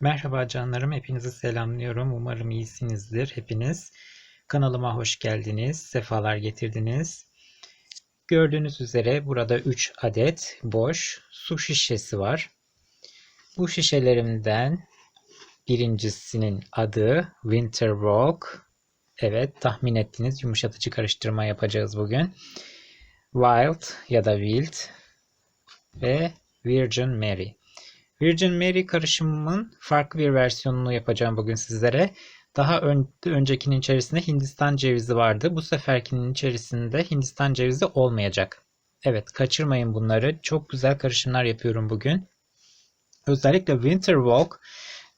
Merhaba canlarım, hepinizi selamlıyorum. Umarım iyisinizdir hepiniz. Kanalıma hoş geldiniz, sefalar getirdiniz. Gördüğünüz üzere burada 3 adet boş su şişesi var. Bu şişelerimden birincisinin adı Winter Walk. Evet, tahmin ettiniz yumuşatıcı karıştırma yapacağız bugün. Wild ya da Wild ve Virgin Mary. Virgin Mary karışımımın farklı bir versiyonunu yapacağım bugün sizlere. Daha ön, öncekinin içerisinde Hindistan cevizi vardı. Bu seferkinin içerisinde Hindistan cevizi olmayacak. Evet kaçırmayın bunları. Çok güzel karışımlar yapıyorum bugün. Özellikle Winter Walk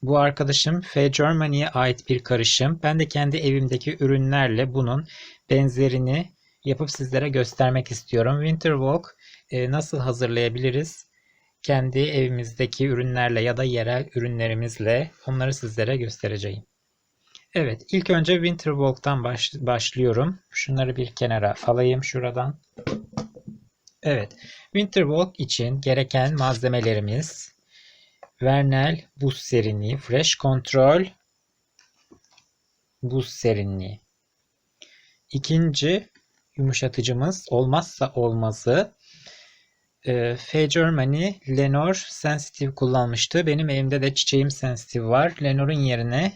bu arkadaşım F Germany'ye ait bir karışım. Ben de kendi evimdeki ürünlerle bunun benzerini yapıp sizlere göstermek istiyorum. Winter Walk e, nasıl hazırlayabiliriz? Kendi evimizdeki ürünlerle ya da yerel ürünlerimizle onları sizlere göstereceğim. Evet, ilk önce Winter Walk'tan baş, başlıyorum. Şunları bir kenara alayım şuradan. Evet, Winter Walk için gereken malzemelerimiz Vernel buz serinliği, Fresh Control buz serinliği. İkinci yumuşatıcımız olmazsa olmazı e, F Germany Lenor Sensitive kullanmıştı. Benim elimde de çiçeğim Sensitive var. Lenor'un yerine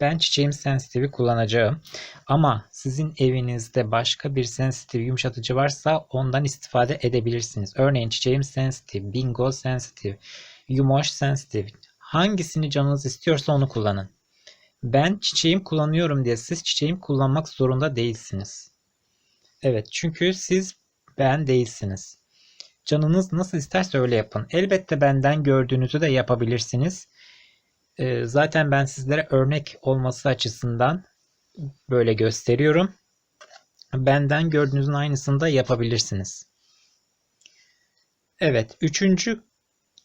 ben çiçeğim Sensitive'i kullanacağım. Ama sizin evinizde başka bir sensitive yumuşatıcı varsa ondan istifade edebilirsiniz. Örneğin çiçeğim Sensitive, Bingo Sensitive, Yumoş Sensitive. Hangisini canınız istiyorsa onu kullanın. Ben çiçeğim kullanıyorum diye siz çiçeğim kullanmak zorunda değilsiniz. Evet çünkü siz ben değilsiniz. Canınız nasıl isterse öyle yapın. Elbette benden gördüğünüzü de yapabilirsiniz. Ee, zaten ben sizlere örnek olması açısından böyle gösteriyorum. Benden gördüğünüzün aynısını da yapabilirsiniz. Evet, üçüncü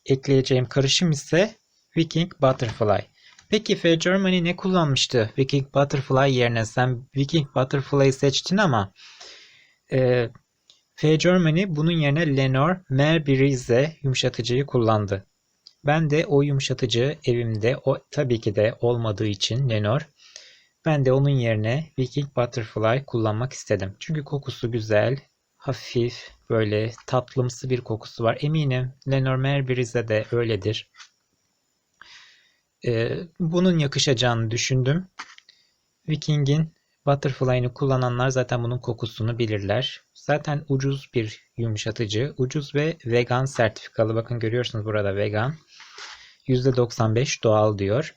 ekleyeceğim karışım ise Viking Butterfly. Peki F Germany ne kullanmıştı Viking Butterfly yerine? Sen Viking Butterfly'ı seçtin ama e, F Germany bunun yerine Lenor Merberize yumuşatıcıyı kullandı. Ben de o yumuşatıcı evimde o tabii ki de olmadığı için Lenor ben de onun yerine Viking Butterfly kullanmak istedim. Çünkü kokusu güzel, hafif, böyle tatlımsı bir kokusu var. Eminim Lenor Merberize de öyledir. Ee, bunun yakışacağını düşündüm. Viking'in Butterfly'ını kullananlar zaten bunun kokusunu bilirler. Zaten ucuz bir yumuşatıcı. Ucuz ve vegan sertifikalı. Bakın görüyorsunuz burada vegan. %95 doğal diyor.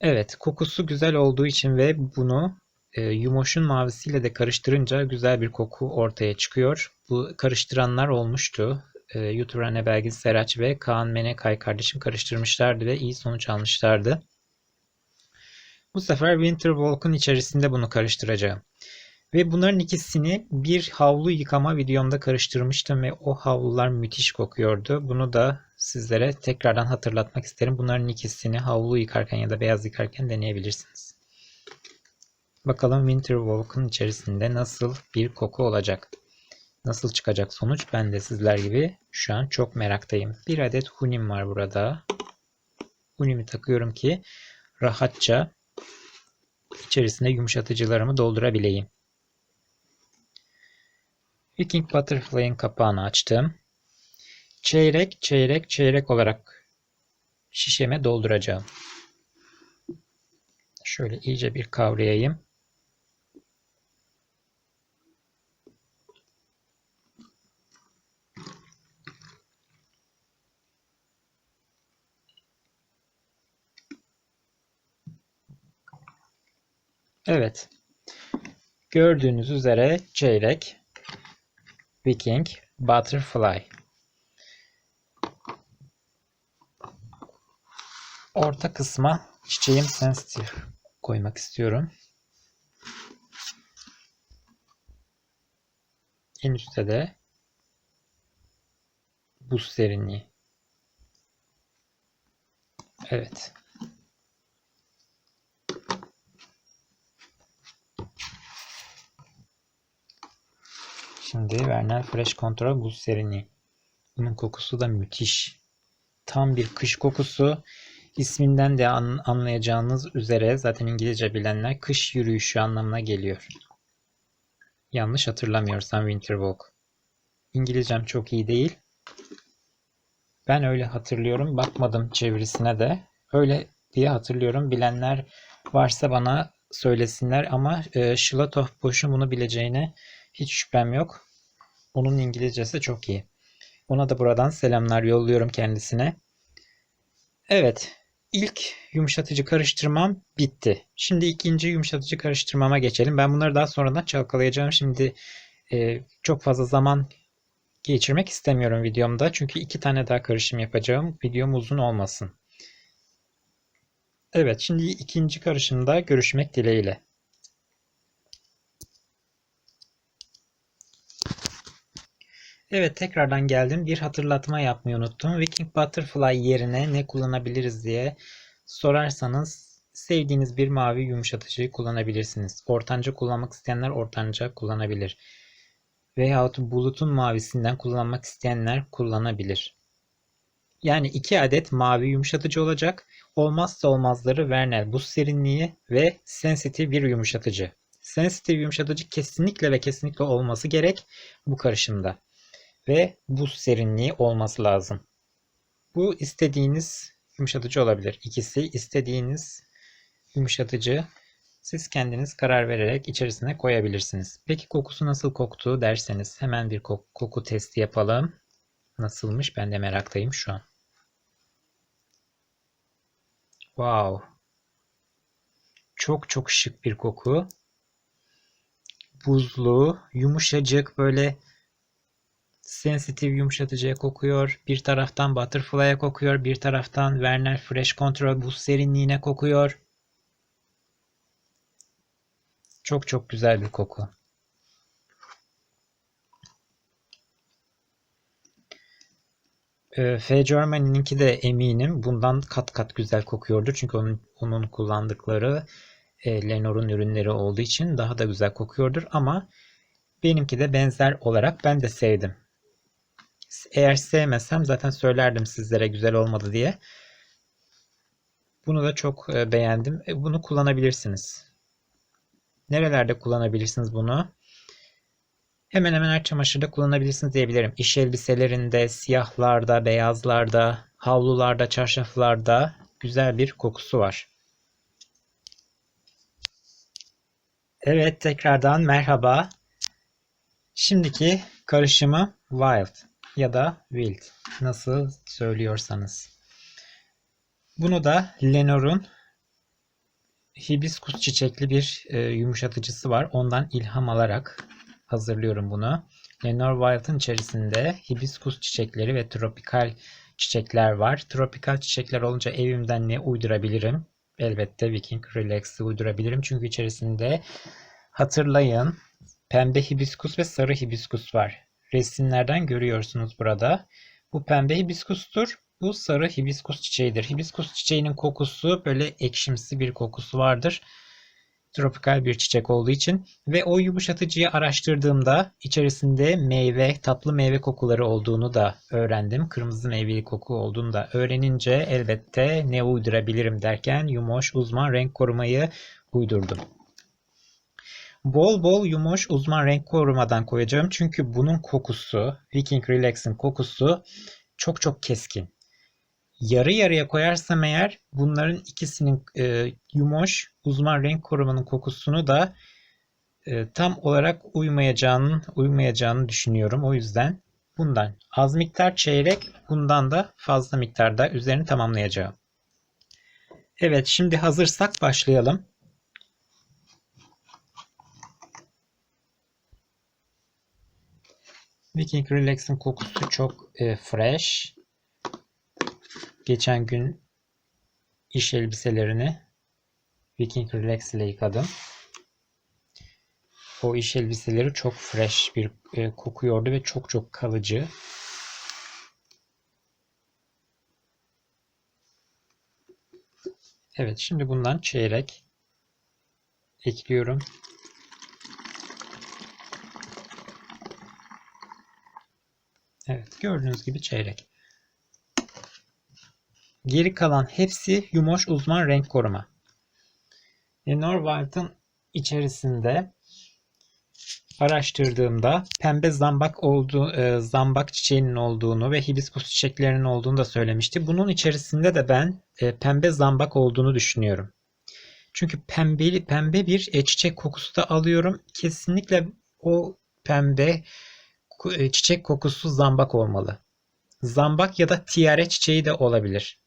Evet kokusu güzel olduğu için ve bunu e, yumoşun mavisiyle de karıştırınca güzel bir koku ortaya çıkıyor. Bu karıştıranlar olmuştu. E, YouTuber Anne Belgin Seraç ve Kaan Menekay kardeşim karıştırmışlardı ve iyi sonuç almışlardı. Bu sefer Winter Walk'un içerisinde bunu karıştıracağım. Ve bunların ikisini bir havlu yıkama videomda karıştırmıştım ve o havlular müthiş kokuyordu. Bunu da sizlere tekrardan hatırlatmak isterim. Bunların ikisini havlu yıkarken ya da beyaz yıkarken deneyebilirsiniz. Bakalım Winter Walk'un içerisinde nasıl bir koku olacak. Nasıl çıkacak sonuç ben de sizler gibi şu an çok meraktayım. Bir adet hunim var burada. Hunimi takıyorum ki rahatça içerisine yumuşatıcılarımı doldurabileyim. Viking Butterfly'ın kapağını açtım. Çeyrek, çeyrek, çeyrek olarak şişeme dolduracağım. Şöyle iyice bir kavrayayım. Evet. Gördüğünüz üzere çeyrek Viking Butterfly. Orta kısma çiçeğim sensitive koymak istiyorum. En üstte de buz serinliği. Evet. Şimdi Vernel Fresh Control buz serinliği. Bunun kokusu da müthiş. tam bir kış kokusu. İsminden de an- anlayacağınız üzere zaten İngilizce bilenler kış yürüyüşü anlamına geliyor. Yanlış hatırlamıyorsam Winter Walk. İngilizcem çok iyi değil. Ben öyle hatırlıyorum. Bakmadım çevirisine de. Öyle diye hatırlıyorum. Bilenler varsa bana söylesinler ama e, Şilatov Boş'un bunu bileceğine hiç şüphem yok. Onun İngilizcesi çok iyi. Ona da buradan selamlar yolluyorum kendisine. Evet, ilk yumuşatıcı karıştırmam bitti. Şimdi ikinci yumuşatıcı karıştırmama geçelim. Ben bunları daha sonradan çalkalayacağım. Şimdi e, çok fazla zaman geçirmek istemiyorum videomda. Çünkü iki tane daha karışım yapacağım. Videom uzun olmasın. Evet, şimdi ikinci karışımda görüşmek dileğiyle. Evet, tekrardan geldim. Bir hatırlatma yapmayı unuttum. Viking Butterfly yerine ne kullanabiliriz diye sorarsanız sevdiğiniz bir mavi yumuşatıcıyı kullanabilirsiniz. Ortanca kullanmak isteyenler ortanca kullanabilir. Veyahut bulutun mavisinden kullanmak isteyenler kullanabilir. Yani iki adet mavi yumuşatıcı olacak. Olmazsa olmazları Vernel buz serinliği ve sensitive bir yumuşatıcı. Sensitive yumuşatıcı kesinlikle ve kesinlikle olması gerek bu karışımda. Ve buz serinliği olması lazım. Bu istediğiniz yumuşatıcı olabilir. İkisi istediğiniz yumuşatıcı siz kendiniz karar vererek içerisine koyabilirsiniz. Peki kokusu nasıl koktu derseniz hemen bir koku, koku testi yapalım. Nasılmış ben de meraktayım şu an. Wow. Çok çok şık bir koku. Buzlu, yumuşacık böyle sensitive yumuşatıcıya kokuyor. Bir taraftan butterfly'a kokuyor. Bir taraftan Vernel Fresh Control buz serinliğine kokuyor. Çok çok güzel bir koku. Ee, F Germany'ninki de eminim bundan kat kat güzel kokuyordur. Çünkü onun, onun kullandıkları e, Lenore'un ürünleri olduğu için daha da güzel kokuyordur. Ama benimki de benzer olarak ben de sevdim. Eğer sevmesem zaten söylerdim sizlere güzel olmadı diye. Bunu da çok e, beğendim. E, bunu kullanabilirsiniz. Nerelerde kullanabilirsiniz bunu? Hemen hemen her çamaşırda kullanabilirsiniz diyebilirim. İş elbiselerinde, siyahlarda, beyazlarda, havlularda, çarşaflarda güzel bir kokusu var. Evet, tekrardan merhaba. Şimdiki karışımı Wild ya da Wild nasıl söylüyorsanız. Bunu da Lenore'un hibiskus çiçekli bir e, yumuşatıcısı var. Ondan ilham alarak hazırlıyorum bunu. Lenore Wild'ın içerisinde hibiskus çiçekleri ve tropikal çiçekler var. Tropikal çiçekler olunca evimden ne uydurabilirim? Elbette Viking Relax'ı uydurabilirim. Çünkü içerisinde hatırlayın pembe hibiskus ve sarı hibiskus var. Resimlerden görüyorsunuz burada. Bu pembe hibiskustur. Bu sarı hibiskus çiçeğidir. Hibiskus çiçeğinin kokusu böyle ekşimsi bir kokusu vardır. Tropikal bir çiçek olduğu için ve o yumuşatıcıyı araştırdığımda içerisinde meyve, tatlı meyve kokuları olduğunu da öğrendim. Kırmızı meyveli koku olduğunu da öğrenince elbette ne uydurabilirim derken Yumoş uzman renk korumayı uydurdum. Bol bol Yumoş uzman renk korumadan koyacağım. Çünkü bunun kokusu, Viking Relax'in kokusu çok çok keskin. Yarı yarıya koyarsam eğer bunların ikisinin e, yumoş uzman renk korumanın kokusunu da e, tam olarak uymayacağını uymayacağını düşünüyorum. O yüzden bundan az miktar çeyrek, bundan da fazla miktarda üzerini tamamlayacağım. Evet, şimdi hazırsak başlayalım. Viking Relax'in kokusu çok e, fresh. Geçen gün iş elbiselerini Viking Relax ile yıkadım. O iş elbiseleri çok fresh bir e, kokuyordu ve çok çok kalıcı. Evet şimdi bundan çeyrek ekliyorum. Evet gördüğünüz gibi çeyrek. Geri kalan hepsi Yumoş uzman renk koruma. Lenore White'ın içerisinde araştırdığımda pembe zambak olduğu, e, zambak çiçeğinin olduğunu ve hibiskus çiçeklerinin olduğunu da söylemişti. Bunun içerisinde de ben e, pembe zambak olduğunu düşünüyorum. Çünkü pembeli pembe bir e, çiçek kokusu da alıyorum. Kesinlikle o pembe çiçek kokusu zambak olmalı. Zambak ya da tiare çiçeği de olabilir.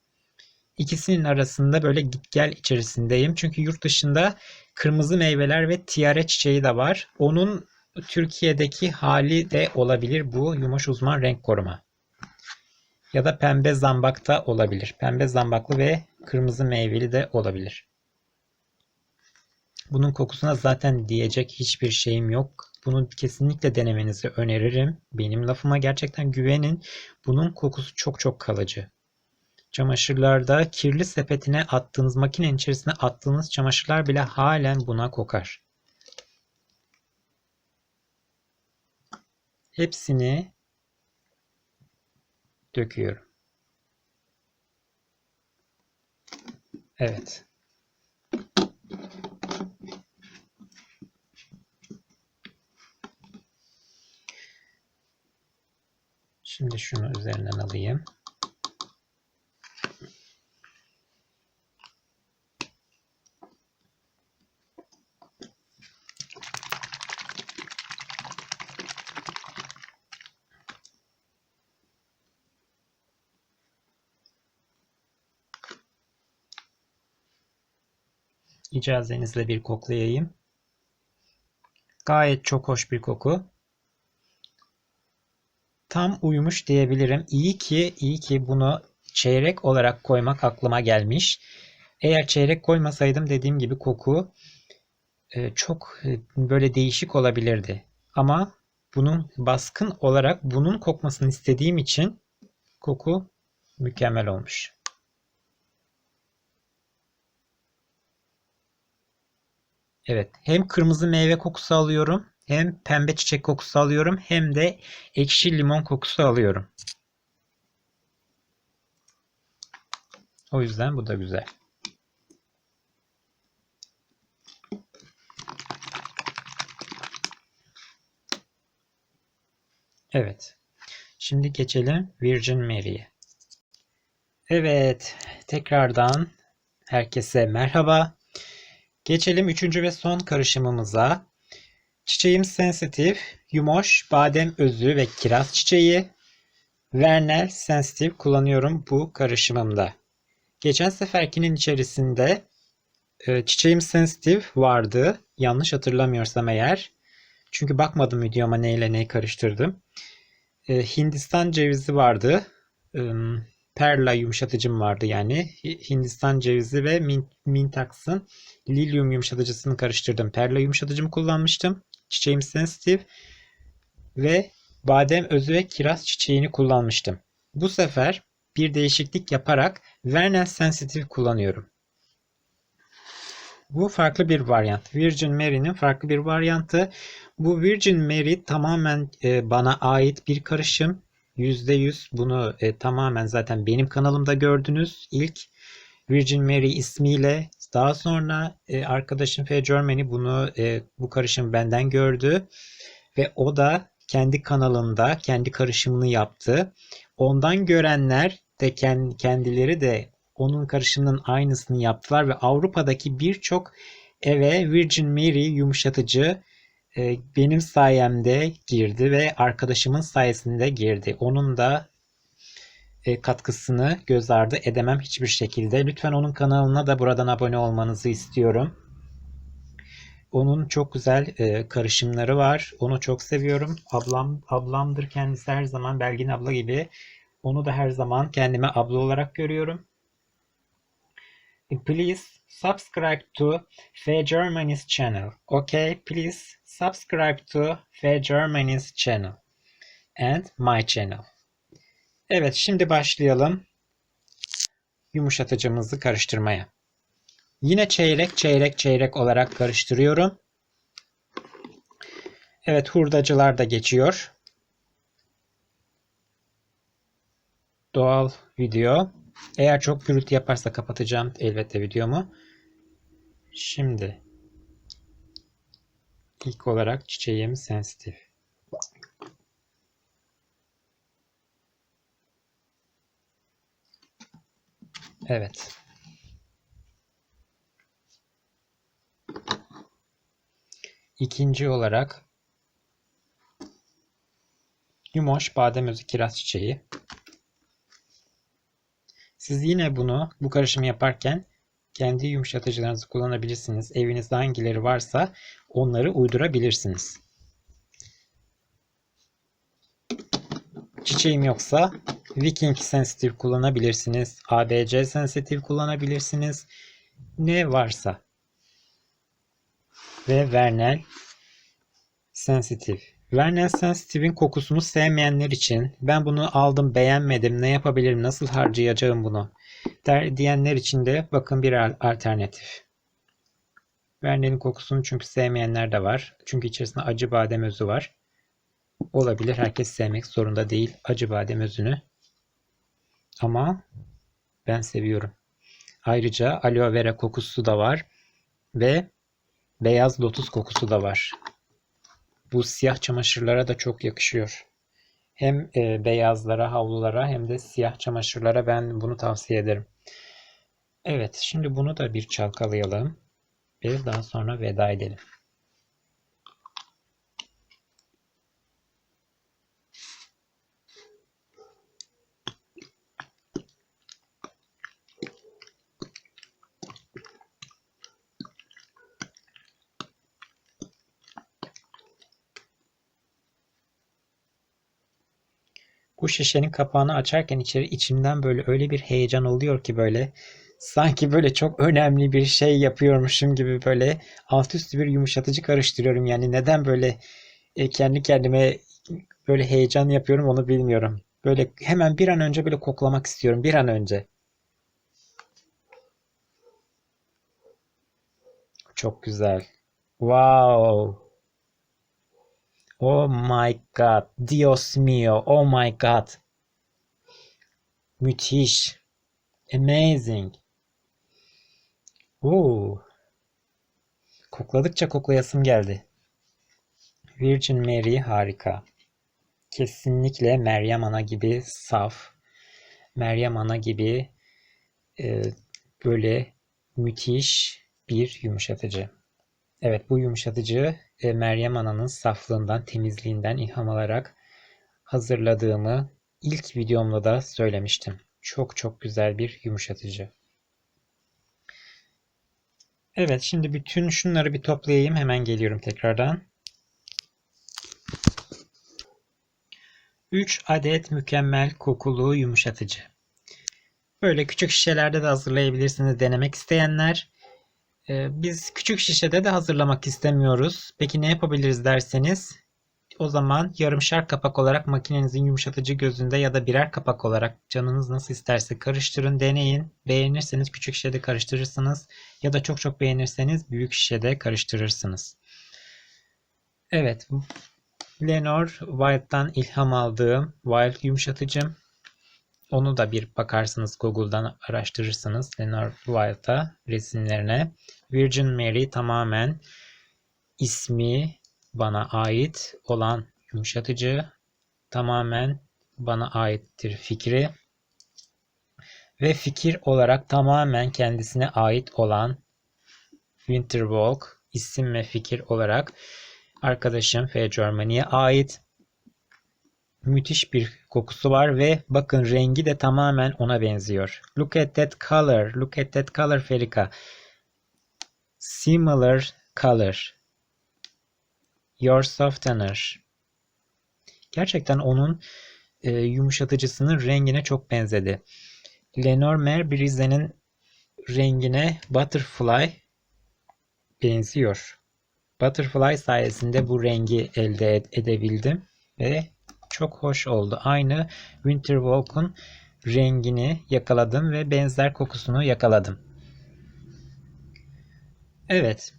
İkisinin arasında böyle git gel içerisindeyim. Çünkü yurt dışında kırmızı meyveler ve tiare çiçeği de var. Onun Türkiye'deki hali de olabilir bu yumuş uzman renk koruma. Ya da pembe zambak da olabilir. Pembe zambaklı ve kırmızı meyveli de olabilir. Bunun kokusuna zaten diyecek hiçbir şeyim yok. Bunu kesinlikle denemenizi öneririm. Benim lafıma gerçekten güvenin. Bunun kokusu çok çok kalıcı. Çamaşırlarda kirli sepetine attığınız, makinenin içerisine attığınız çamaşırlar bile halen buna kokar. Hepsini döküyorum. Evet. Şimdi şunu üzerinden alayım. İcazenizle bir koklayayım. Gayet çok hoş bir koku. Tam uyumuş diyebilirim. İyi ki iyi ki bunu çeyrek olarak koymak aklıma gelmiş. Eğer çeyrek koymasaydım dediğim gibi koku e, çok e, böyle değişik olabilirdi. Ama bunun baskın olarak bunun kokmasını istediğim için koku mükemmel olmuş. Evet, hem kırmızı meyve kokusu alıyorum, hem pembe çiçek kokusu alıyorum, hem de ekşi limon kokusu alıyorum. O yüzden bu da güzel. Evet. Şimdi geçelim Virgin Mary'e. Evet, tekrardan herkese merhaba. Geçelim üçüncü ve son karışımımıza. Çiçeğim sensitif, yumoş, badem özü ve kiraz çiçeği. Vernel sensitif kullanıyorum bu karışımımda. Geçen seferkinin içerisinde e, çiçeğim sensitif vardı. Yanlış hatırlamıyorsam eğer. Çünkü bakmadım videoma neyle neyi karıştırdım. E, Hindistan cevizi vardı. E, perla yumuşatıcım vardı yani. Hindistan cevizi ve Mintax'ın lilyum yumuşatıcısını karıştırdım. Perla yumuşatıcımı kullanmıştım. Çiçeğim sensitif ve badem özü ve kiraz çiçeğini kullanmıştım. Bu sefer bir değişiklik yaparak Vernal Sensitive kullanıyorum. Bu farklı bir varyant. Virgin Mary'nin farklı bir varyantı. Bu Virgin Mary tamamen e, bana ait bir karışım. %100 bunu e, tamamen zaten benim kanalımda gördünüz. İlk Virgin Mary ismiyle daha sonra e, arkadaşım F. Germany bunu e, bu karışım benden gördü ve o da kendi kanalında kendi karışımını yaptı. Ondan görenler de kendileri de onun karışımının aynısını yaptılar ve Avrupa'daki birçok eve Virgin Mary yumuşatıcı e, benim sayemde girdi ve arkadaşımın sayesinde girdi. Onun da katkısını göz ardı edemem hiçbir şekilde. Lütfen onun kanalına da buradan abone olmanızı istiyorum. Onun çok güzel e, karışımları var. Onu çok seviyorum. Ablam ablamdır kendisi her zaman Belgin abla gibi. Onu da her zaman kendime abla olarak görüyorum. Please subscribe to Fe Germany's channel. Okay, please subscribe to Fe Germany's channel and my channel. Evet şimdi başlayalım yumuşatıcımızı karıştırmaya. Yine çeyrek çeyrek çeyrek olarak karıştırıyorum. Evet hurdacılar da geçiyor. Doğal video. Eğer çok gürültü yaparsa kapatacağım elbette videomu. Şimdi ilk olarak çiçeğim sensitif. Evet. İkinci olarak Yumoş badem özü kiraz çiçeği. Siz yine bunu bu karışımı yaparken kendi yumuşatıcılarınızı kullanabilirsiniz. Evinizde hangileri varsa onları uydurabilirsiniz. Çiçeğim yoksa Viking sensitif kullanabilirsiniz. ABC sensitif kullanabilirsiniz. Ne varsa. Ve Vernel sensitif. Vernel Sensitive'in kokusunu sevmeyenler için ben bunu aldım beğenmedim ne yapabilirim nasıl harcayacağım bunu der, diyenler için de bakın bir alternatif. Vernel'in kokusunu çünkü sevmeyenler de var. Çünkü içerisinde acı badem özü var. Olabilir herkes sevmek zorunda değil acı badem özünü. Ama ben seviyorum. Ayrıca aloe vera kokusu da var ve beyaz lotus kokusu da var. Bu siyah çamaşırlara da çok yakışıyor. Hem e, beyazlara, havlulara hem de siyah çamaşırlara ben bunu tavsiye ederim. Evet, şimdi bunu da bir çalkalayalım ve daha sonra veda edelim. Bu şişenin kapağını açarken içeri içimden böyle öyle bir heyecan oluyor ki böyle sanki böyle çok önemli bir şey yapıyormuşum gibi böyle alt üstü bir yumuşatıcı karıştırıyorum. Yani neden böyle e, kendi kendime böyle heyecan yapıyorum onu bilmiyorum. Böyle hemen bir an önce böyle koklamak istiyorum bir an önce. Çok güzel. Wow. Oh my god. Dios mío. Oh my god. Müthiş. Amazing. Oo. Kokladıkça koklayasım geldi. Virgin Mary harika. Kesinlikle Meryem Ana gibi saf. Meryem Ana gibi e, böyle müthiş bir yumuşatıcı. Evet bu yumuşatıcı e, Meryem Ana'nın saflığından, temizliğinden ilham alarak hazırladığımı ilk videomda da söylemiştim. Çok çok güzel bir yumuşatıcı. Evet şimdi bütün şunları bir toplayayım. Hemen geliyorum tekrardan. 3 adet mükemmel kokulu yumuşatıcı. Böyle küçük şişelerde de hazırlayabilirsiniz denemek isteyenler. Ee, biz küçük şişede de hazırlamak istemiyoruz. Peki ne yapabiliriz derseniz o zaman yarımşar kapak olarak makinenizin yumuşatıcı gözünde ya da birer kapak olarak canınız nasıl isterse karıştırın, deneyin. Beğenirseniz küçük şişede karıştırırsınız ya da çok çok beğenirseniz büyük şişede karıştırırsınız. Evet, Lenor Wild'dan ilham aldığım Wild yumuşatıcım. Onu da bir bakarsınız Google'dan araştırırsınız Lenor Wild'a resimlerine. Virgin Mary tamamen ismi bana ait olan yumuşatıcı tamamen bana aittir fikri ve fikir olarak tamamen kendisine ait olan Winterwalk isim ve fikir olarak arkadaşım F. Germany'ye ait müthiş bir kokusu var ve bakın rengi de tamamen ona benziyor. Look at that color. Look at that color Ferika. Similar color. Your softener. Gerçekten onun e, yumuşatıcısının rengine çok benzedi. Lenormand Brise'nin rengine Butterfly benziyor. Butterfly sayesinde bu rengi elde edebildim ve çok hoş oldu. Aynı Winterwalk'un rengini yakaladım ve benzer kokusunu yakaladım. Evet.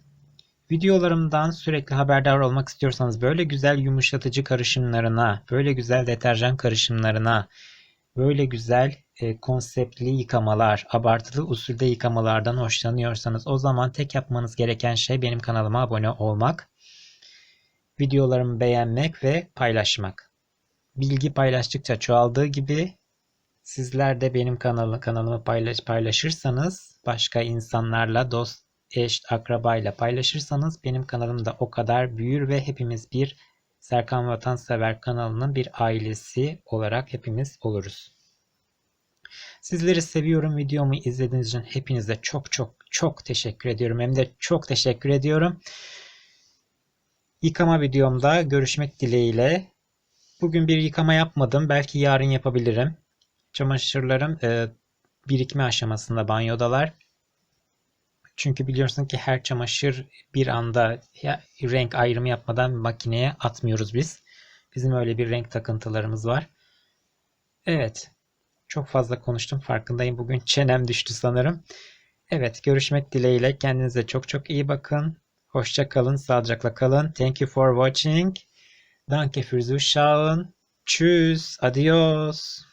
Videolarımdan sürekli haberdar olmak istiyorsanız böyle güzel yumuşatıcı karışımlarına, böyle güzel deterjan karışımlarına böyle güzel e, konseptli yıkamalar, abartılı usulde yıkamalardan hoşlanıyorsanız o zaman tek yapmanız gereken şey benim kanalıma abone olmak, videolarımı beğenmek ve paylaşmak. Bilgi paylaştıkça çoğaldığı gibi sizler de benim kanalı, kanalımı paylaş, paylaşırsanız başka insanlarla, dost, eş, akrabayla paylaşırsanız benim kanalım da o kadar büyür ve hepimiz bir Serkan Vatansever kanalının bir ailesi olarak hepimiz oluruz. Sizleri seviyorum. Videomu izlediğiniz için hepinize çok çok çok teşekkür ediyorum. Hem de çok teşekkür ediyorum. Yıkama videomda görüşmek dileğiyle. Bugün bir yıkama yapmadım. Belki yarın yapabilirim. Çamaşırlarım e, birikme aşamasında banyodalar. Çünkü biliyorsun ki her çamaşır bir anda ya, renk ayrımı yapmadan makineye atmıyoruz biz. Bizim öyle bir renk takıntılarımız var. Evet. Çok fazla konuştum farkındayım. Bugün çenem düştü sanırım. Evet görüşmek dileğiyle. Kendinize çok çok iyi bakın. Hoşça kalın, sağlıcakla kalın. Thank you for watching. Danke fürs Zuschauen. Tschüss, adios.